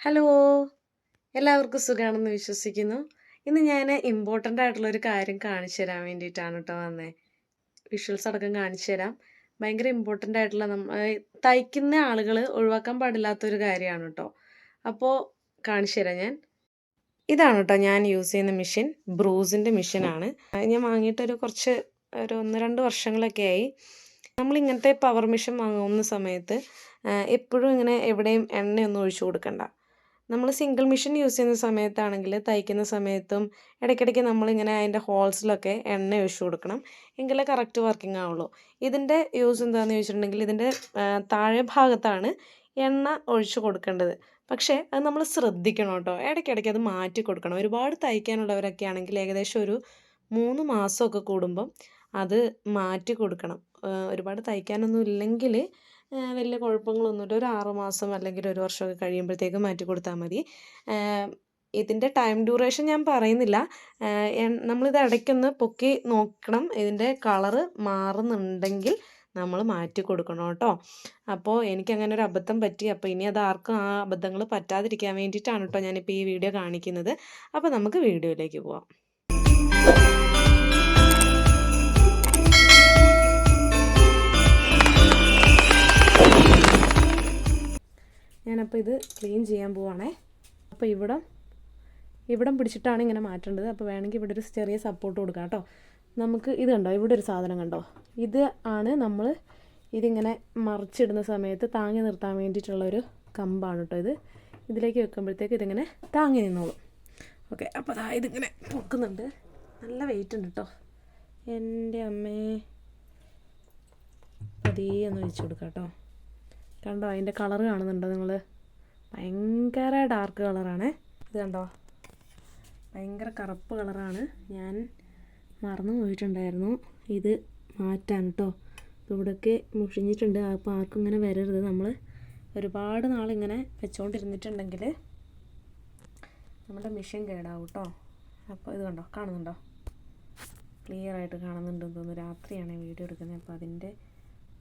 Hello. എല്ലാവർക്കും സുഖമാണെന്ന് വിശ്വസിക്കുന്നു. ഇന്ന് ഞാൻ ഇമ്പോർട്ടന്റ് ആയിട്ടുള്ള ഒരു കാര്യം കാണിച്ചു തരാൻ വേണ്ടിയിട്ടാണ് കേട്ടോ വന്നത് വിഷ്വൽസ് അടക്കം കാണിച്ചു തരാം. ഭയങ്കര ഇമ്പോർട്ടന്റ് ആയിട്ടുള്ള നമ്മൾ തയ്ക്കുന്ന ആളുകൾ ഒഴിവാക്കാൻ പാടില്ലാത്തൊരു കാര്യമാണ് കേട്ടോ അപ്പോൾ കാണിച്ചു തരാം ഞാൻ. ഇതാണ് കേട്ടോ ഞാൻ യൂസ് ചെയ്യുന്ന മെഷീൻ ബ്രൂസിന്റെ മെഷീനാണ് ഞാൻ വാങ്ങിയിട്ടൊരു കുറച്ച് ഒരു ഒന്ന് രണ്ട് വർഷങ്ങളൊക്കെ ആയി. നമ്മൾ ഇങ്ങനത്തെ പവർ മെഷീൻ വാങ്ങുന്ന സമയത്ത് എപ്പോഴും ഇങ്ങനെ എവിടെയും എണ്ണയൊന്നും ഒഴിച്ചു കൊടുക്കണ്ട. നമ്മൾ സിംഗിൾ മെഷീൻ യൂസ് ചെയ്യുന്ന സമയത്താണെങ്കിൽ തയ്ക്കുന്ന സമയത്തും ഇടയ്ക്കിടയ്ക്ക് നമ്മളിങ്ങനെ അതിന്റെ ഹോൾസിലൊക്കെ എണ്ണ ഒഴിച്ചു കൊടുക്കണം. എങ്കിലേ കറക്റ്റ് വർക്കിംഗ് ആവുള്ളൂ. ഇതിന്റെ യൂസ് എന്താണെന്ന് ചോദിച്ചിട്ടുണ്ടെങ്കിൽ ഇതിന്റെ താഴെ ഭാഗത്താണ് എണ്ണ ഒഴിച്ചു കൊടുക്കേണ്ടത്. പക്ഷേ അത് നമ്മൾ ശ്രദ്ധിക്കണം കേട്ടോ. ഇടയ്ക്കിടയ്ക്ക് അത് മാറ്റി കൊടുക്കണം. ഒരുപാട് തയ്ക്കാനുള്ളവരൊക്കെ ആണെങ്കിൽ ഏകദേശം ഒരു മൂന്ന് മാസമൊക്കെ കൂടുമ്പം അത് മാറ്റി കൊടുക്കണം. ഒരുപാട് തയ്ക്കാനൊന്നും ഇല്ലെങ്കിൽ വലിയ കുഴപ്പങ്ങളൊന്നുമില്ല ഒരു ആറ് മാസം അല്ലെങ്കിൽ ഒരു വർഷമൊക്കെ കഴിയുമ്പോഴത്തേക്ക് മാറ്റി കൊടുത്താൽ മതി. ഇതിന്റെ ടൈം ഡ്യൂറേഷൻ ഞാൻ പറയുന്നില്ല. നമ്മളിത് ഇടയ്ക്കൊന്ന് പൊക്കി നോക്കണം. ഇതിന്റെ കളറ് മാറുന്നുണ്ടെങ്കിൽ നമ്മൾ മാറ്റി കൊടുക്കണം കേട്ടോ. അപ്പോൾ എനിക്കങ്ങനെ ഒരു അബദ്ധം പറ്റി. അപ്പോൾ ഇനി അത് ആർക്കും ആ അബദ്ധങ്ങൾ പറ്റാതിരിക്കാൻ വേണ്ടിയിട്ടാണ് കേട്ടോ ഞാനിപ്പോൾ ഈ വീഡിയോ കാണിക്കുന്നത്. അപ്പോൾ നമുക്ക് വീഡിയോയിലേക്ക് പോവാം. ഞാനപ്പോൾ ഇത് ക്ലീൻ ചെയ്യാൻ പോവാണേ. അപ്പോൾ ഇവിടെ ഇവിടം പിടിച്ചിട്ടാണ് ഇങ്ങനെ മാറ്റേണ്ടത്. അപ്പോൾ വേണമെങ്കിൽ ഇവിടെ ഒരു ചെറിയ സപ്പോർട്ട് കൊടുക്കാം കേട്ടോ. നമുക്ക് ഇത് കണ്ടോ? ഇവിടെ ഒരു സാധനം കണ്ടോ? ഇത് ആണ് നമ്മൾ ഇതിങ്ങനെ മറിച്ചിടുന്ന സമയത്ത് താങ്ങി നിർത്താൻ വേണ്ടിയിട്ടുള്ളൊരു കമ്പാണ് കേട്ടോ ഇത്. ഇതിലേക്ക് വെക്കുമ്പോഴത്തേക്ക് ഇതിങ്ങനെ താങ്ങി നിന്നോളും. ഓക്കെ അപ്പോൾ അതാ ഇതിങ്ങനെ പൊക്കുന്നുണ്ട്. നല്ല വെയിറ്റ് ഉണ്ട് കേട്ടോ. എന്റെ അമ്മേ പതിയെ ഒന്ന് വെച്ച് കൊടുക്കാം കേട്ടോ. കണ്ടോ അതിന്റെ കളർ കാണുന്നുണ്ടോ നിങ്ങൾ ഭയങ്കര ഡാർക്ക് കളറാണ്. ഇത് കണ്ടോ? ഭയങ്കര കറുപ്പ് കളറാണ്. ഞാൻ മറന്നു പോയിട്ടുണ്ടായിരുന്നു. ഇത് മാറ്റാൻ കേട്ടോ ഇവിടെയൊക്കെ മുഷിഞ്ഞിട്ടുണ്ട്. അപ്പോൾ ആർക്കും ഇങ്ങനെ വരരുത്. നമ്മൾ ഒരുപാട് നാളിങ്ങനെ വെച്ചുകൊണ്ടിരുന്നിട്ടുണ്ടെങ്കിൽ നമ്മുടെ മെഷീൻ കേടാവും കേട്ടോ അപ്പോൾ ഇത് കണ്ടോ? കാണുന്നുണ്ടോ? ക്ലിയർ ആയിട്ട് കാണുന്നുണ്ടെന്ന് തോന്നുന്നു. രാത്രിയാണ് വീഡിയോ എടുക്കുന്നത്. അപ്പോൾ അതിന്റെ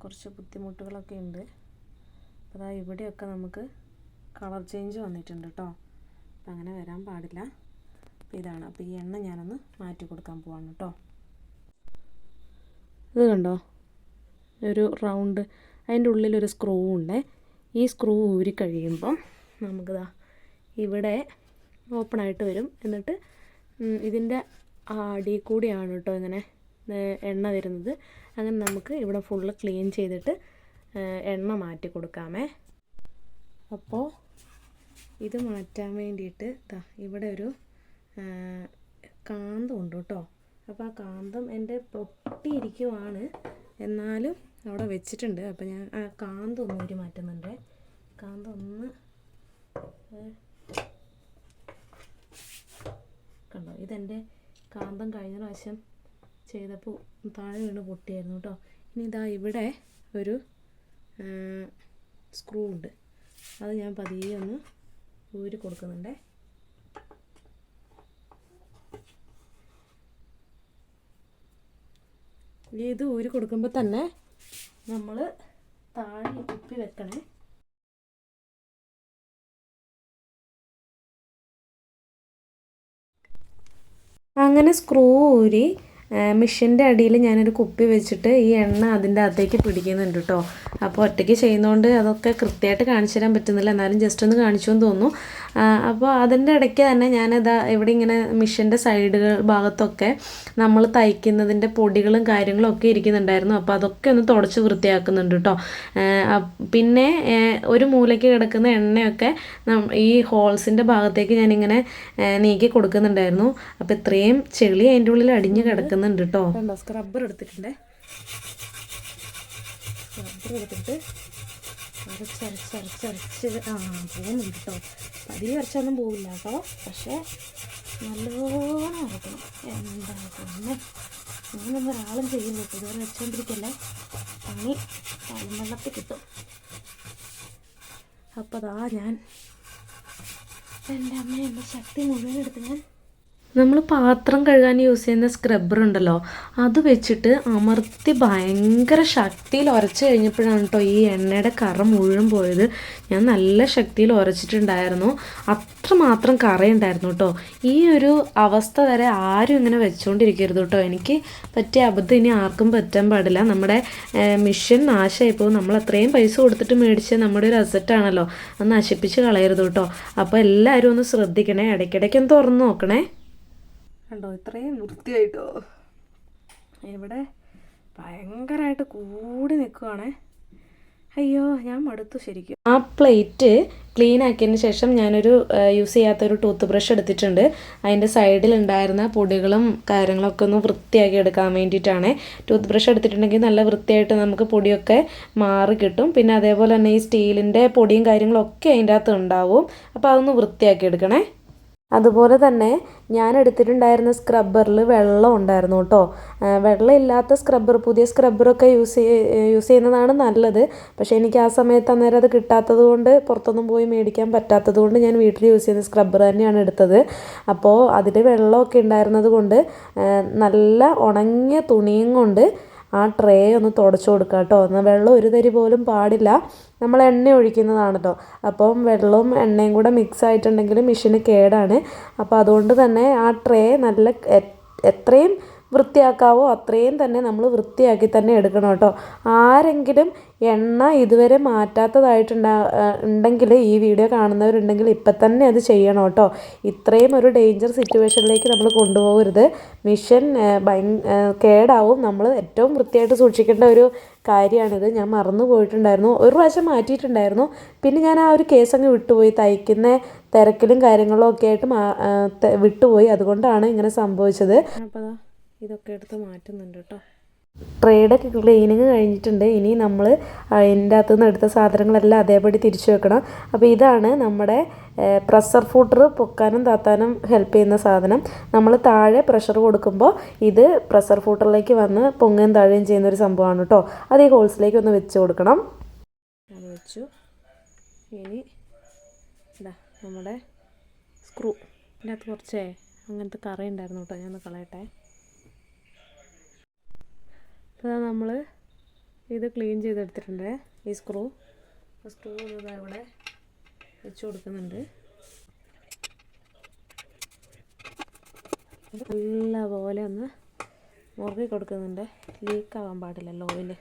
കുറച്ച് ബുദ്ധിമുട്ടുകളൊക്കെ ഉണ്ട്. അതാ ഇവിടെയൊക്കെ നമുക്ക് കളർ ചേഞ്ച് വന്നിട്ടുണ്ട് കേട്ടോ അപ്പം അങ്ങനെ വരാൻ പാടില്ല. അപ്പോൾ ഇതാണ്. അപ്പോൾ ഈ എണ്ണ ഞാനൊന്ന് മാറ്റി കൊടുക്കാൻ പോവാണ് കേട്ടോ ഇത് കണ്ടോ? ഒരു റൗണ്ട് അതിന്റെ ഉള്ളിലൊരു സ്ക്രൂ ഉണ്ട്. ഈ സ്ക്രൂ ഊരി കഴിയുമ്പം നമുക്കിതാ ഇവിടെ ഓപ്പൺ ആയിട്ട് വരും. എന്നിട്ട് ഇതിന്റെ അടി കൂടിയാണ് കേട്ടോ ഇങ്ങനെ എണ്ണ വരുന്നത്. അങ്ങനെ നമുക്ക് ഇവിടെ ഫുള്ള് ക്ലീൻ ചെയ്തിട്ട് എണ്ണ മാറ്റി കൊടുക്കാമേ. അപ്പോൾ ഇത് മാറ്റാൻ വേണ്ടിയിട്ട് ഇവിടെ ഒരു കാന്തം ഉണ്ട് കേട്ടോ. അപ്പോൾ ആ കാന്തം എന്റെ പൊട്ടിയിരിക്കുവാണ്. എന്നാലും അവിടെ വെച്ചിട്ടുണ്ട്. അപ്പോൾ ഞാൻ ആ കാന്തം ഒന്ന് ഊരി മാറ്റുന്നുണ്ട്. കാന്തം ഒന്ന് കണ്ടോ? ഇതെന്റെ കാന്തം കഴിഞ്ഞ പ്രാവശ്യം ചെയ്തപ്പോൾ താഴെ വീണ് പൊട്ടിയായിരുന്നു കേട്ടോ. ഇനി ഇതാ ഇവിടെ ഒരു സ്ക്രൂ ഉണ്ട്. അത് ഞാൻ പതിയെ ഒന്ന് ഊരി കൊടുക്കുന്നുണ്ടേ. ഇത് ഊരി കൊടുക്കുമ്പോൾ തന്നെ നമ്മൾ താഴെ കുപ്പി വെക്കണേ. അങ്ങനെ സ്ക്രൂ ഊരി മിഷ്യന്റെ അടിയിൽ ഞാനൊരു കുപ്പി വെച്ചിട്ട് ഈ എണ്ണ അതിന്റെ അകത്തേക്ക് പിടിക്കുന്നുണ്ട് കേട്ടോ അപ്പോൾ ഒറ്റയ്ക്ക് ചെയ്യുന്നതുകൊണ്ട് അതൊക്കെ കൃത്യമായിട്ട് കാണിച്ചു തരാൻ പറ്റുന്നില്ല. എന്നാലും ജസ്റ്റ് ഒന്ന് കാണിച്ചു എന്ന് തോന്നുന്നു. അപ്പോൾ അതിന്റെ ഇടയ്ക്ക് തന്നെ ഞാനിതാ ഇവിടെ ഇങ്ങനെ മിഷ്യന്റെ സൈഡുകൾ ഭാഗത്തൊക്കെ നമ്മൾ തയ്ക്കുന്നതിന്റെ പൊടികളും കാര്യങ്ങളും ഒക്കെ ഇരിക്കുന്നുണ്ടായിരുന്നു. അപ്പോൾ അതൊക്കെ ഒന്ന് തുടച്ച് വൃത്തിയാക്കുന്നുണ്ട് കേട്ടോ പിന്നെ ഒരു മൂലയ്ക്ക് കിടക്കുന്ന എണ്ണയൊക്കെ ഈ ഹോൾസിന്റെ ഭാഗത്തേക്ക് ഞാനിങ്ങനെ നീക്കി കൊടുക്കുന്നുണ്ടായിരുന്നു. അപ്പോൾ ഇത്രയും ചെളി അതിന്റെ ഉള്ളിൽ അടിഞ്ഞ് കിടക്കുന്നുണ്ട് കേട്ടോ സ്ക്രബ്ബർ എടുത്തിട്ടുണ്ട്. സ്ക്രബ്ബർ എടുത്തിട്ട് അരച്ചരച്ചരച്ചരച്ച് ആ പോകുന്നുണ്ട് കേട്ടോ പതിയെ അരച്ചൊന്നും പോവില്ല കേട്ടോ പക്ഷേ നല്ലോണം അരക്കണം എന്താ പിന്നെ അങ്ങനൊന്നും ഒരാളും ചെയ്യുന്നു കേട്ടോ ഇതുവരെ വെച്ചുകൊണ്ടിരിക്കല്ലേ പണി വെള്ളത്തിൽ കിട്ടും. അപ്പോൾ അതാ ഞാൻ എന്റെ അമ്മ എന്റെ ശക്തി മുഴുവൻ എടുത്ത് ഞാൻ നമ്മൾ പാത്രം കഴുകാൻ യൂസ് ചെയ്യുന്ന സ്ക്രബ്ബർ ഉണ്ടല്ലോ അത് വെച്ചിട്ട് അമർത്തി ഭയങ്കര ശക്തിയിൽ ഉരച്ച് കഴിഞ്ഞപ്പോഴാണ് കേട്ടോ ഈ എണ്ണയുടെ കറ മുഴുവൻ പോയത്. ഞാൻ നല്ല ശക്തിയിൽ ഉരച്ചിട്ടുണ്ടായിരുന്നു. അത്രമാത്രം കറയുണ്ടായിരുന്നു കേട്ടോ ഈ ഒരു അവസ്ഥ വരെ ആരും ഇങ്ങനെ വെച്ചുകൊണ്ടിരിക്കരുത് കേട്ടോ എനിക്ക് പറ്റിയ അബദ്ധം ഇനി ആർക്കും പറ്റാൻ പാടില്ല. നമ്മുടെ മിഷൻ നാശമായി പോകും നമ്മൾ അത്രയും പൈസ കൊടുത്തിട്ട് മേടിച്ച നമ്മുടെ ഒരു അസറ്റാണല്ലോ അത് നശിപ്പിച്ച് കളയരുത് കേട്ടോ അപ്പോൾ എല്ലാവരും ഒന്ന് ശ്രദ്ധിക്കണേ. ഇടയ്ക്കിടയ്ക്ക് ഒന്ന് തുറന്ന് നോക്കണേ. കണ്ടോ? ഇത്രയും വൃത്തിയായിട്ടോ? ഇവിടെ ഭയങ്കരമായിട്ട് കൂടി നിൽക്കുവാണേ അയ്യോ ഞാൻ മടുത്തു ശരിക്കും. ആ പ്ലേറ്റ് ക്ലീൻ ആക്കിയതിന് ശേഷം ഞാനൊരു യൂസ് ചെയ്യാത്തൊരു ടൂത്ത് ബ്രഷ് എടുത്തിട്ടുണ്ട്. അതിന്റെ സൈഡിൽ ഉണ്ടായിരുന്ന പൊടികളും കാര്യങ്ങളൊക്കെ ഒന്ന് വൃത്തിയാക്കി എടുക്കാൻ വേണ്ടിയിട്ടാണ്. ടൂത്ത് ബ്രഷ് എടുത്തിട്ടുണ്ടെങ്കിൽ നല്ല വൃത്തിയായിട്ട് നമുക്ക് പൊടിയൊക്കെ മാറി കിട്ടും. പിന്നെ അതേപോലെ തന്നെ ഈ സ്റ്റീലിന്റെ പൊടിയും കാര്യങ്ങളൊക്കെ അതിന്റെ അകത്ത് ഉണ്ടാവും. അപ്പോൾ അതൊന്ന് വൃത്തിയാക്കി എടുക്കണേ. അതുപോലെ തന്നെ ഞാൻ എടുത്തിട്ടുണ്ടായിരുന്ന സ്ക്രബ്ബറിൽ വെള്ളം ഉണ്ടായിരുന്നു കേട്ടോ. വെള്ളം ഇല്ലാത്ത സ്ക്രബ്ബർ പുതിയ സ്ക്രബ്ബറൊക്കെ യൂസ് യൂസ് ചെയ്യുന്നതാണ് നല്ലത്. പക്ഷേ എനിക്ക് ആ സമയത്ത് അന്നേരം അത് കിട്ടാത്തത് കൊണ്ട് പുറത്തൊന്നും പോയി മേടിക്കാൻ പറ്റാത്തത് കൊണ്ട് ഞാൻ വീട്ടിൽ യൂസ് ചെയ്യുന്ന സ്ക്രബ്ബർ തന്നെയാണ് എടുത്തത്. അപ്പോൾ അതിൽ വെള്ളമൊക്കെ ഉണ്ടായിരുന്നത് കൊണ്ട് നല്ല ഉണങ്ങിയ തുണിയും കൊണ്ട് ആ ട്രേ ഒന്ന് തുടച്ചു കൊടുക്കുക കേട്ടോ എന്നാൽ വെള്ളം ഒരു തരി പോലും പാടില്ല. നമ്മൾ എണ്ണ ഒഴിക്കുന്നതാണല്ലോ അപ്പം വെള്ളവും എണ്ണയും കൂടെ മിക്സ് ആയിട്ടുണ്ടെങ്കിൽ മെഷീന് കേടാണ്. അപ്പോൾ അതുകൊണ്ട് തന്നെ ആ ട്രേ നല്ല എത്രയും വൃത്തിയാക്കാവോ അത്രയും തന്നെ നമ്മൾ വൃത്തിയാക്കി തന്നെ എടുക്കണം കേട്ടോ ആരെങ്കിലും എണ്ണ ഇതുവരെ മാറ്റാത്തതായിട്ടുണ്ടാ ഉണ്ടെങ്കിൽ ഈ വീഡിയോ കാണുന്നവരുണ്ടെങ്കിൽ ഇപ്പം തന്നെ അത് ചെയ്യണം കേട്ടോ. ഇത്രയും ഒരു ഡേഞ്ചർ സിറ്റുവേഷനിലേക്ക് നമ്മൾ കൊണ്ടുപോകരുത്. മിഷൻ ഭയ കേടാവും. നമ്മൾ ഏറ്റവും വൃത്തിയായിട്ട് സൂക്ഷിക്കേണ്ട ഒരു കാര്യമാണിത്. ഞാൻ മറന്നു പോയിട്ടുണ്ടായിരുന്നു. ഒരു പ്രാവശ്യം മാറ്റിയിട്ടുണ്ടായിരുന്നു. പിന്നെ ഞാൻ ആ ഒരു കേസ് അങ്ങ് വിട്ടുപോയി. തയ്ക്കുന്ന തിരക്കിലും കാര്യങ്ങളും ഒക്കെ ആയിട്ട് വിട്ടുപോയി. അതുകൊണ്ടാണ് ഇങ്ങനെ സംഭവിച്ചത്. അപ്പോൾ ഇതൊക്കെ എടുത്ത് മാറ്റുന്നുണ്ട് കേട്ടോ. ട്രേയുടെ ക്ലീനിങ് കഴിഞ്ഞിട്ടുണ്ട്. ഇനി നമ്മൾ അതിന്റെ അകത്തു നിന്ന് എടുത്ത സാധനങ്ങളെല്ലാം അതേപടി തിരിച്ചു വെക്കണം. അപ്പോൾ ഇതാണ് നമ്മുടെ പ്രഷർ ഫൂട്ടർ പൊക്കാനും താത്താനും ഹെൽപ്പ് ചെയ്യുന്ന സാധനം. നമ്മൾ താഴെ പ്രഷർ കൊടുക്കുമ്പോൾ ഇത് പ്രഷർ ഫൂട്ടറിലേക്ക് വന്ന് പൊങ്ങുകയും താഴുകയും ചെയ്യുന്ന ഒരു സംഭവമാണ് കേട്ടോ അത് ഈ ഹോൾസിലേക്ക് ഒന്ന് വെച്ച് കൊടുക്കണം. വെച്ചു. ഇനി നമ്മുടെ സ്ക്രൂ ഇതിനകത്ത് കുറച്ചേ അങ്ങനത്തെ കറി ഉണ്ടായിരുന്നു കേട്ടോ ഞാൻ ഒന്ന് കളയട്ടെ. അപ്പോൾ നമ്മൾ ഇത് ക്ലീൻ ചെയ്തെടുത്തിട്ടുണ്ട് ഈ സ്ക്രൂ. സ്ക്രൂ ഇതാ ഇവിടെ വെച്ച് കൊടുക്കുന്നുണ്ട്. നല്ല പോലെ ഒന്ന് മുറുകി കൊടുക്കുന്നുണ്ട്. ലീക്കാവാൻ പാടില്ലല്ലോ ഓയിൽ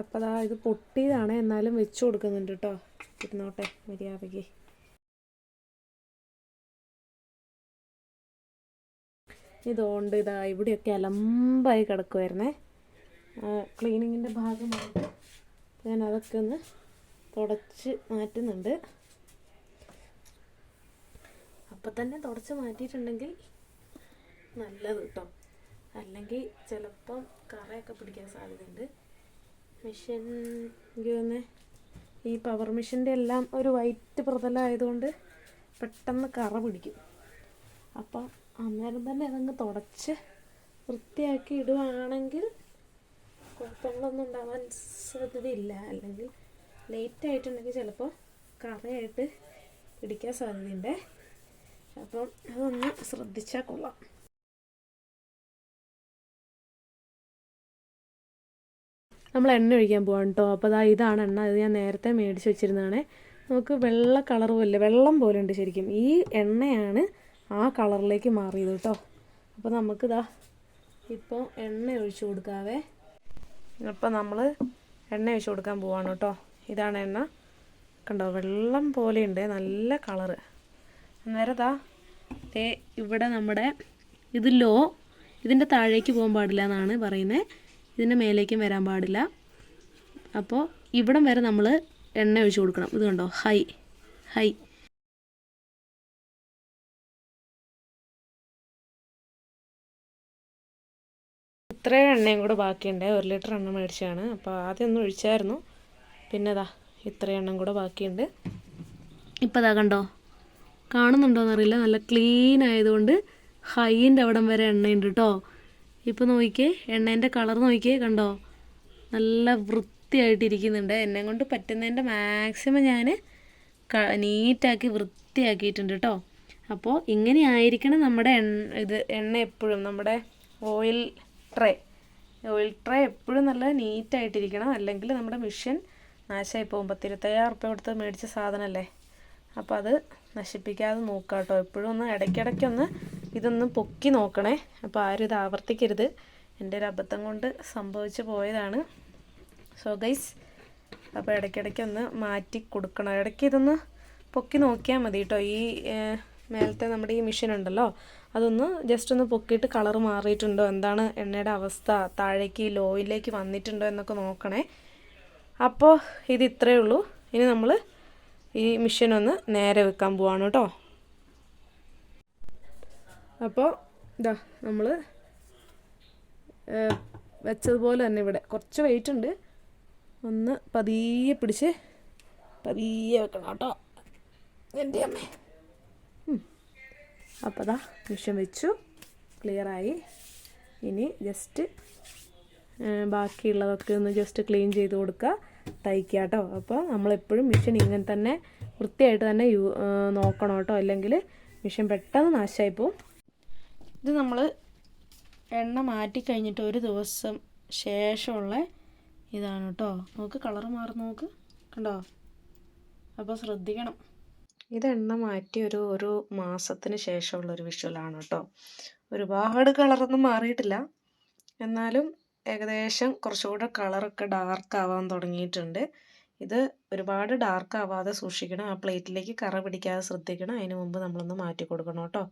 അപ്പോൾ അതാ ഇത് പൊട്ടിയതാണ്. എന്നാലും വെച്ച് കൊടുക്കുന്നുണ്ട് കേട്ടോ ഇരുന്നോട്ടെ മര്യാദയ്ക്ക്. ഇതുകൊണ്ട് ഇതാ ഇവിടെയൊക്കെ അലമ്പായി കിടക്കുമായിരുന്നേ ക്ലീനിങ്ങിന്റെ ഭാഗമായിട്ട് ഞാൻ അതൊക്കെ ഒന്ന് തുടച്ച് മാറ്റുന്നുണ്ട്. അപ്പം തന്നെ തുടച്ച് മാറ്റിയിട്ടുണ്ടെങ്കിൽ നല്ലത് കേട്ടോ അല്ലെങ്കിൽ ചിലപ്പം കറയൊക്കെ പിടിക്കാൻ സാധ്യതയുണ്ട്. മെഷീൻ എനിക്ക് തന്നെ ഈ പവർ മെഷീന്റെ എല്ലാം ഒരു വൈറ്റ് പ്രതലമായതുകൊണ്ട് പെട്ടെന്ന് കറ പിടിക്കും. അപ്പം അന്നേരം തന്നെ അതങ്ങ് തുടച്ച് വൃത്തിയാക്കി ഇടുവാണെങ്കിൽ കുഴപ്പങ്ങളൊന്നും ഉണ്ടാവാൻ സാധ്യതയില്ല അല്ലെങ്കിൽ ലേറ്റ് ആയിട്ടുണ്ടെങ്കിൽ ചിലപ്പോൾ കറയായിട്ട് ഇടിക്കാൻ സാധ്യതയുണ്ട്. അപ്പം അതൊന്ന് ശ്രദ്ധിച്ചാൽ കൊള്ളാം. നമ്മൾ എണ്ണ ഒഴിക്കാൻ പോവാണ് കേട്ടോ അപ്പോൾ അതാ ഇതാണ് എണ്ണ. ഇത് ഞാൻ നേരത്തെ മേടിച്ച് വെച്ചിരുന്നതാണ്. നമുക്ക് വെള്ള കളർ പോലെ വെള്ളം പോലെ ഉണ്ട് ശരിക്കും. ഈ എണ്ണയാണ് ആ കളറിലേക്ക് മാറിയത് കേട്ടോ അപ്പോൾ നമുക്കിതാ ഇപ്പോൾ എണ്ണ ഒഴിച്ചു കൊടുക്കാവേ. അപ്പോൾ നമ്മൾ എണ്ണ ഒഴിച്ച് കൊടുക്കാൻ പോവാണ് കേട്ടോ. ഇതാണ് എണ്ണ. കണ്ടോ വെള്ളം പോലെയുണ്ട്. നല്ല കളറ്. അന്നേരം ഇതാ ദേ ഇവിടെ നമ്മുടെ ഇത് ലോ ഇതിന്റെ താഴേക്ക് പോകാൻ പാടില്ല എന്നാണ് പറയുന്നത് ഇതിന്റെ മേലേക്കും വരാൻ പാടില്ല. അപ്പോൾ ഇവിടം വരെ നമ്മൾ എണ്ണ ഒഴിച്ച് കൊടുക്കണം. ഇത് കണ്ടോ ഹൈ ഹൈ. ഇത്രയും എണ്ണയും കൂടെ ബാക്കിയുണ്ട്. ഒരു ലിറ്റർ എണ്ണ മേടിച്ചതാണ്. അപ്പോൾ ആദ്യം ഒന്ന് ഒഴിച്ചായിരുന്നു. പിന്നെ ഇതാ ഇത്രയും എണ്ണം കൂടെ ബാക്കിയുണ്ട്. ഇപ്പോൾ ഇതാ കണ്ടോ? കാണുന്നുണ്ടോയെന്നറിയില്ല നല്ല ക്ലീൻ ആയതുകൊണ്ട് ഹൈന്റെ അവിടം വരെ എണ്ണയുണ്ട് കേട്ടോ ഇപ്പോൾ നോക്കിക്കേ എണ്ണേന്റെ കളർ നോക്കിയേ കണ്ടോ? നല്ല വൃത്തിയായിട്ടിരിക്കുന്നുണ്ട്. എന്നെ കൊണ്ട് പറ്റുന്നതിന്റെ മാക്സിമം ഞാൻ നീറ്റാക്കി വൃത്തിയാക്കിയിട്ടുണ്ട് കേട്ടോ അപ്പോൾ ഇങ്ങനെ ആയിരിക്കണം നമ്മുടെ എണ്ണ ഇത് എണ്ണ എപ്പോഴും. നമ്മുടെ ഓയിൽ ട്രേ ഓയിൽ ട്രേ എപ്പോഴും നല്ല നീറ്റായിട്ടിരിക്കണം അല്ലെങ്കിൽ നമ്മുടെ മെഷീൻ നാശമായി പോകും. പത്തിരുപത്തയ്യായിരം റുപ്യ കൊടുത്ത് മേടിച്ച സാധനമല്ലേ അപ്പോൾ അത് നശിപ്പിക്കാതെ നോക്കുക കേട്ടോ എപ്പോഴും ഒന്ന് ഇടയ്ക്കിടയ്ക്കൊന്ന് ഇതൊന്ന് പൊക്കി നോക്കണേ. അപ്പോൾ ആരും ഇത് ആവർത്തിക്കരുത്. എന്റെ ഒരു അബദ്ധം കൊണ്ട് സംഭവിച്ചു പോയതാണ്. സോ ഗൈസ് അപ്പോൾ ഇടയ്ക്കിടയ്ക്ക് ഒന്ന് മാറ്റി കൊടുക്കണം. ഇടയ്ക്ക് ഇതൊന്ന് പൊക്കി നോക്കിയാൽ മതി കേട്ടോ ഈ മേലത്തെ നമ്മുടെ ഈ മെഷീൻ ഉണ്ടല്ലോ അതൊന്ന് ജസ്റ്റ് ഒന്ന് പൊക്കിയിട്ട് കളർ മാറിയിട്ടുണ്ടോ? എന്താണ് എണ്ണയുടെ അവസ്ഥ? താഴേക്ക് ലോയിലേക്ക് വന്നിട്ടുണ്ടോ എന്നൊക്കെ നോക്കണേ. അപ്പോൾ ഇത് ഇത്രയേ ഉള്ളൂ. ഇനി നമ്മൾ ഈ മെഷീൻ ഒന്ന് നേരെ വെക്കാൻ പോവാണ് കേട്ടോ. അപ്പോൾ ഇതാ നമ്മൾ വെച്ചതുപോലെ തന്നെ ഇവിടെ കുറച്ച് വെയിറ്റ് ഉണ്ട്. ഒന്ന് പതിയെ പിടിച്ച് പതിയെ വെക്കണം കേട്ടോ. എന്റെ അമ്മേ. അപ്പോൾ അതാ മിഷൻ വെച്ചു ക്ലിയറായി ഇനി ജസ്റ്റ് ബാക്കിയുള്ളതൊക്കെ ഒന്ന് ജസ്റ്റ് ക്ലീൻ ചെയ്ത് കൊടുക്കുക തയ്ക്കുക കേട്ടോ അപ്പോൾ നമ്മളെപ്പോഴും മിഷൻ ഇങ്ങനെ തന്നെ വൃത്തിയായിട്ട് തന്നെ യൂ നോക്കണം കേട്ടോ. അല്ലെങ്കിൽ മിഷൻ പെട്ടെന്ന് നാശമായി പോവും. ഇത് നമ്മൾ എണ്ണ മാറ്റി കഴിഞ്ഞിട്ട് ഒരു ദിവസം ശേഷമുള്ള ഇതാണ് കേട്ടോ. നോക്ക് കളർ മാറും നോക്ക്. കണ്ടോ? അപ്പോൾ ശ്രദ്ധിക്കണം. ഇത് എണ്ണ മാറ്റി ഒരു ഒരു മാസത്തിന് ശേഷമുള്ള ഒരു വിഷ്വലാണ് കേട്ടോ. ഒരുപാട് കളറൊന്നും മാറിയിട്ടില്ല. എന്നാലും ഏകദേശം കുറച്ചുകൂടെ കളറൊക്കെ ഡാർക്ക് ആവാൻ തുടങ്ങിയിട്ടുണ്ട്. ഇത് ഒരുപാട് ഡാർക്ക് ആവാതെ സൂക്ഷിക്കണം. ആ പ്ലേറ്റിലേക്ക് കറ പിടിക്കാതെ ശ്രദ്ധിക്കണം. അതിന് മുമ്പ് നമ്മളൊന്ന് മാറ്റി കൊടുക്കണം കേട്ടോ.